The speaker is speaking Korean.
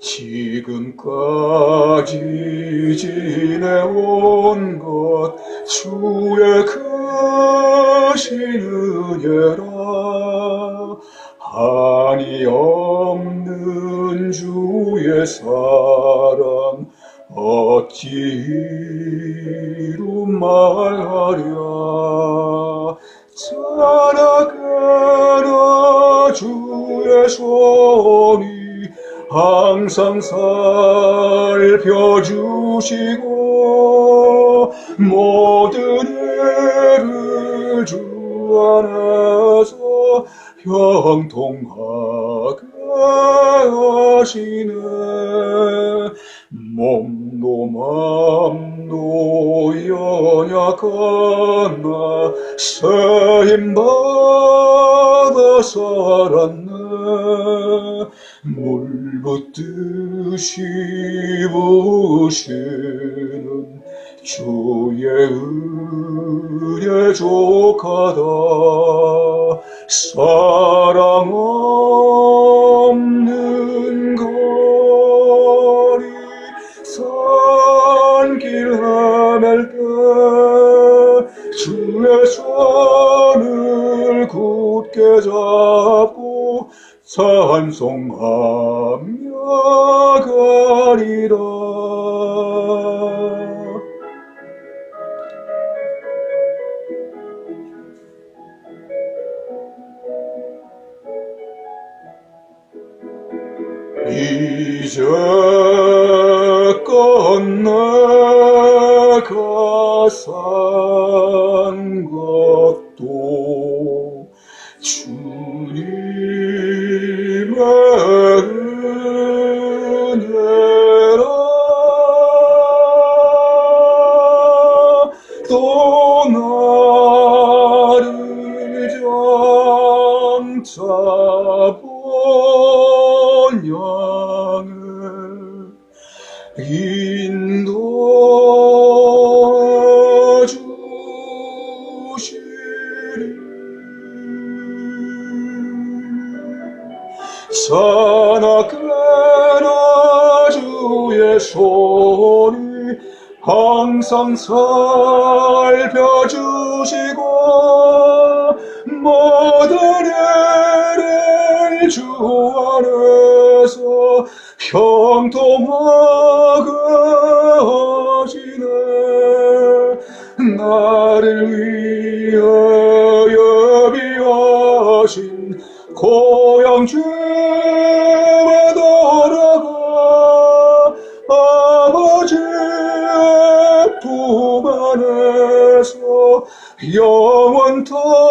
지금까지 지내온 것 주의 크신 은혜라. 한이 없는 주의 사랑 어찌 이루 말하랴. 살아가라 주의 손이 항상 살펴주시고 모든 애를 주 안에서 형통하게 하시네. 몸도 맘도 연약한 나 세임받아 살았네. 물 붓듯이 부시는 주의 은혜 족하다. 사랑 없 주의 손을 굳게 잡고 찬송하며 가리라. 이제 끝내가 산 것도 주님의 은혜라. 또 나를 장차 본향을 인도 사나깨나 주의 손이 항상 살펴주시고 모든 애를 주 안에서 형통하게 하시네. 나를 위해 하신 집에 돌아가 아버지의 품 안에서 영원토록